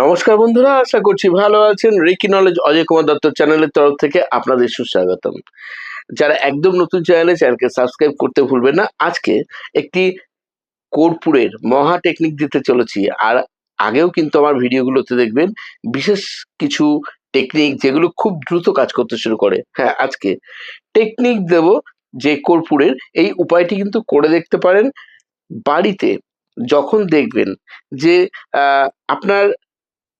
নমস্কার বন্ধুরা, আশা করছি ভালো আছেন। রিকি নলেজ অজয় কুমার দত্ত চ্যানেলের তরফ থেকে আপনাদের সুস্বাগতম। যারা একদম নতুন চ্যানেলে, চ্যানেলকে সাবস্ক্রাইব করতে ভুলবেন না। আজকে একটি কর্পূরের মহা টেকনিক দিতে চলেছি। আর আগেও কিন্তু আমার ভিডিওগুলোতে দেখবেন, বিশেষ কিছু টেকনিক যেগুলো খুব দ্রুত কাজ করতে শুরু করে। হ্যাঁ আজকে টেকনিক দেব যে কর্পূরের। এই উপায়টি কিন্তু করে দেখতে পারেন। বাড়িতে যখন দেখবেন যে আপনার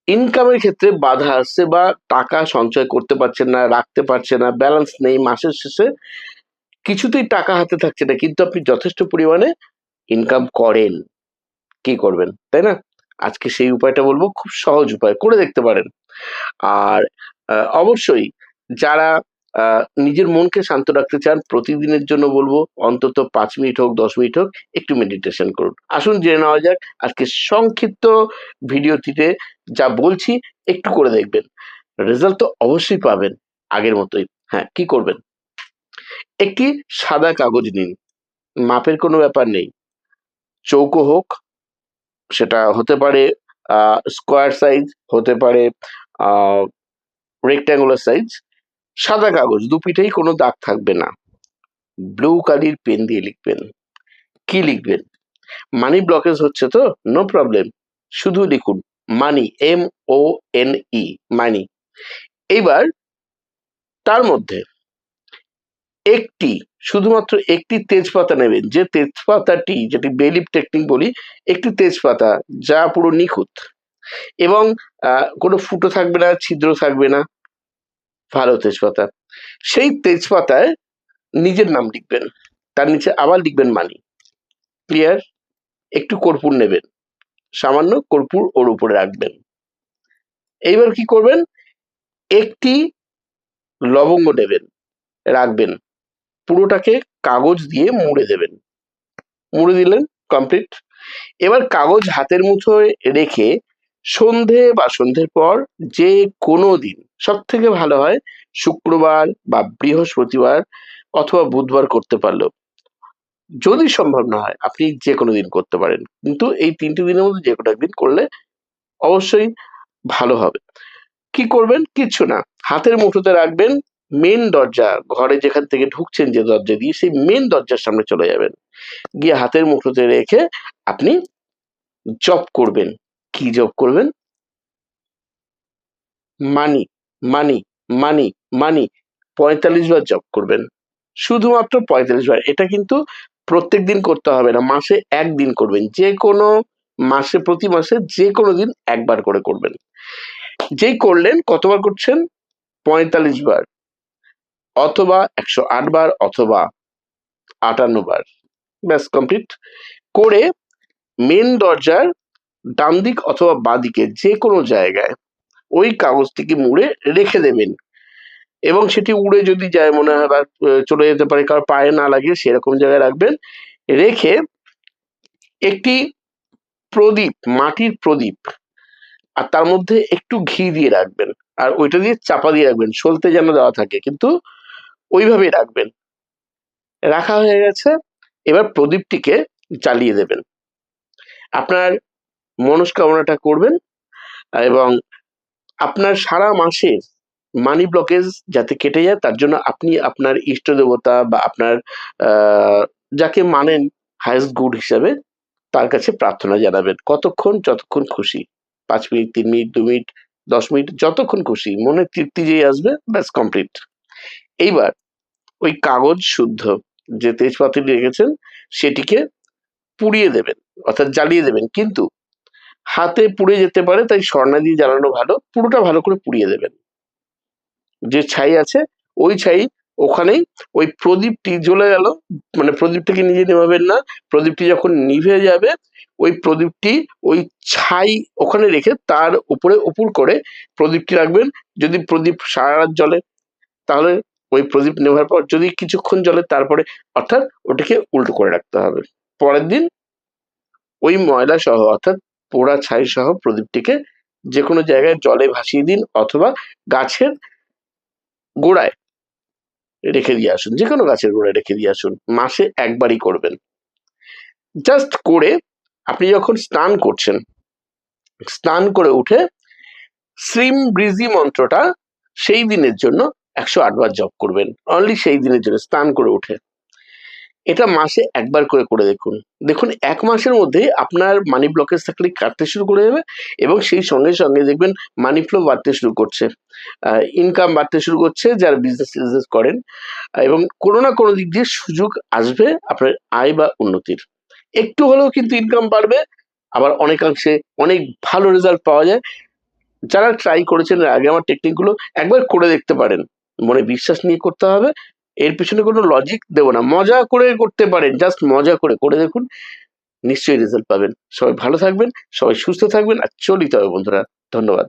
ইনকামের ক্ষেত্রে বাধা আসছে বা টাকা সঞ্চয় করতে পারছেন না, রাখতে পারছে না ব্যালেন্স নেই, মাসের শেষে কিছুতেই টাকা হাতে থাকছে না। কিন্তু আপনি যথেষ্ট পরিমাণে ইনকাম করেন। কি করবেন, তাই না? আজকে সেই উপায়টা বলব, খুব সহজ উপায়, করে দেখতে পারেন। আর অবশ্যই যারা নিজের মনকে শান্ত রাখতে চান, প্রতিদিনের জন্য বলব, অন্তত পাঁচ মিনিট হোক, দশ মিনিট হোক, একটু মেডিটেশন করুন। আসুন, জেনে নেওয়া যাক আজকে সংক্ষিপ্ত ভিডিওটিতে যা বলছি একটু করে দেখবেন। রেজাল্ট তো অবশ্যই পাবেন আগের মতোই। হ্যাঁ কি করবেন? একটি সাদা কাগজ নিন। মাপের কোনো ব্যাপার নেই। চৌকো হোক, সেটা হতে পারে স্কোয়ার সাইজ হতে পারে রেক্ট্যাঙ্গুলার সাইজ সাদা কাগজ, দু পিঠেই কোনো দাগ থাকবে না। ব্লু কালির পেন দিয়ে লিখবেন। কি লিখবেন? মানি ব্লকেজ হচ্ছে তো? নো প্রবলেম শুধু লিখুন। মানি এম ও এন ই মানি এইবার তার মধ্যে একটি, শুধুমাত্র একটি তেজপাতা নেবেন। যে তেজপাতাটি, যেটি বেলিপ টেকনিক বলি, একটি তেজপাতা, যা পুরো নিখুঁত। এবং কোনো ফুটো থাকবে না, ছিদ্র থাকবে না। ভালো তেজপাতা। সেই তেজপাতায় নিজের নাম লিখবেন। তার নিচে আবার লিখবেন মানি ক্লিয়ার একটু কর্পূর নেবেন। সামান্য কর্পূর ওর উপরে রাখবেন। এইবার কি করবেন? একটি লবঙ্গ নেবেন, রাখবেন। পুরোটাকে কাগজ দিয়ে মুড়ে দেবেন। মুড়ে দিলেন কমপ্লিট এবার কাগজ হাতের মুঠোয় রেখে সন্ধে বা সন্ধ্যের পর যে কোনো দিন সব থেকে ভালো হয় শুক্রবার বা বৃহস্পতিবার অথবা বুধবার করতে পারলেও। যদি সম্ভব না হয়, আপনি যে কোনো দিন করতে পারেন। কিন্তু এই তিনটি দিনের মধ্যে যে কোনো একদিন করলে অবশ্যই ভালো হবে। কি করবেন? কিচ্ছু না। হাতের মুঠোতে রাখবেন মেন দরজা। ঘরে যেখান থেকে ঢুকছেন যে দরজা দিয়ে সেই মেন দরজার সামনে চলে যাবেন। গিয়ে হাতের মুঠোতে রেখে আপনি জব করবেন। কি জব করবেন? মানি মানি মানি মানি। পঁয়তাল্লিশ বার জব করবেন। শুধুমাত্র পঁয়তাল্লিশ বার। এটা কিন্তু প্রত্যেক দিন করতে হবে না, মাসে একদিন করবেন। যে কোনো মাসে, প্রতি মাসে যে কোনো দিন একবার করে করবেন। যেই করলেন, কতবার করছেন? পঁয়তাল্লিশ বার অথবা একশো আট বার অথবা আটান্ন বার। ব্যাস, কমপ্লিট। করে মেন দরজার ডান দিক অথবা বাঁ দিকে যে কোনো জায়গায় ওই কাগজটিকে মুড়ে রেখে দেবেন। এবং সেটি উড়ে যদি যায় মনে হয় বা চলে যেতে পারে কারোর পায়ে না লাগে সেরকম জায়গায় রাখবেন। রেখে একটি প্রদীপ, মাটির প্রদীপ, আর তার মধ্যে একটু ঘি দিয়ে রাখবেন। আর ওইটা দিয়ে চাপা দিয়ে রাখবেন, সলতে যেন দেওয়া থাকে, কিন্তু ওইভাবেই রাখবেন। রাখা হয়ে গেছে, এবার প্রদীপটিকে জ্বালিয়ে দেবেন। আপনার মনস্কামনাটা করবেন, এবং আপনার সারা মাসের মানি ব্লকেজ যাতে কেটে যায়, তার জন্য আপনি আপনার ইষ্ট দেবতা বা আপনার যাকে মানেন হায়েস্ট গুড হিসাবে তার কাছে প্রার্থনা জানাবেন। কতক্ষণ যতক্ষণ খুশি। পাঁচ মিনিট, তিন মিনিট, দু মিনিট, দশ মিনিট, যতক্ষণ খুশি। মনে তৃপ্তি যেই আসবে, ব্যাস কমপ্লিট এইবার ওই কাগজ শুদ্ধ যে তেজপাতি রেখেছেন, সেটিকে পুড়িয়ে দেবেন, অর্থাৎ জ্বালিয়ে দেবেন। কিন্তু হাতে পুড়ে যেতে পারে, তাই স্বর্ণা দিয়ে জ্বালানো ভালো, পুরোটা ভালো করে পুড়িয়ে দেবেন। যে ছাই আছে, ওই ছাই ওখানেই ওই প্রদীপটি জ্বলে গেল। মানে প্রদীপটিকে নিজে নেভাবেন না। প্রদীপটি যখন নিভে যাবে, ওই প্রদীপটি ওই ছাই ওখানে রেখে তার উপরে উপর করে প্রদীপটি রাখবেন। যদি প্রদীপ সারা রাত জ্বলে, তাহলে ওই প্রদীপ নেভার পর যদি কিছুক্ষণ জ্বলে, তারপরে অর্থাৎ ওটাকে উল্টো করে রাখতে হবে। পরের দিন ওই ময়লা সহ, অর্থাৎ পোড়া ছাই সহ প্রদীপটিকে যে কোনো জায়গায় জলে ভাসিয়ে দিন অথবা গাছের গোড়ায় রেখে দিয়ে আসুন, যে কোনো গাছের গোড়ায় রেখে দিয়ে আসুন, মাসে একবারই করবেন। জাস্ট করে আপনি যখন স্নান করছেন, স্নান করে উঠে শ্রীম ব্রিজি মন্ত্রটা সেই দিনের জন্য একশো আটবার জপ করবেন। অনলি সেই দিনের জন্য স্নান করে উঠে। এটা মাসে একবার করে করে দেখুন। দেখুন, এক মাসের মধ্যে আপনার মানি ব্লকেজ থাকলে কাটতে শুরু করে দেবে এবং সেই সঙ্গে সঙ্গে দেখবেন মানি ফ্লো বাড়তে শুরু করছে। ইনকাম বাড়তে শুরু করছে, যারা বিজনেস টিজনেস করেন। এবং কোনো না কোনো দিক দিয়ে সুযোগ আসবে আপনার আয় বা উন্নতির। একটু হলেও কিন্তু ইনকাম বাড়বে, আবার অনেকাংশে অনেক ভালো রেজাল্ট পাওয়া যায়। যারা ট্রাই করেছেন আগে আমার টেকনিকগুলো একবার করে দেখতে পারেন। মনে বিশ্বাস নিয়ে করতে হবে। এর পিছনে কোনো লজিক দেবো না। মজা করে করতে পারেন জাস্ট মজা করে করে দেখুন, নিশ্চয়ই রেজাল্ট পাবেন। সবাই ভালো থাকবেন, সবাই সুস্থ থাকবেন, আর চলিত হবে বন্ধুরা। ধন্যবাদ।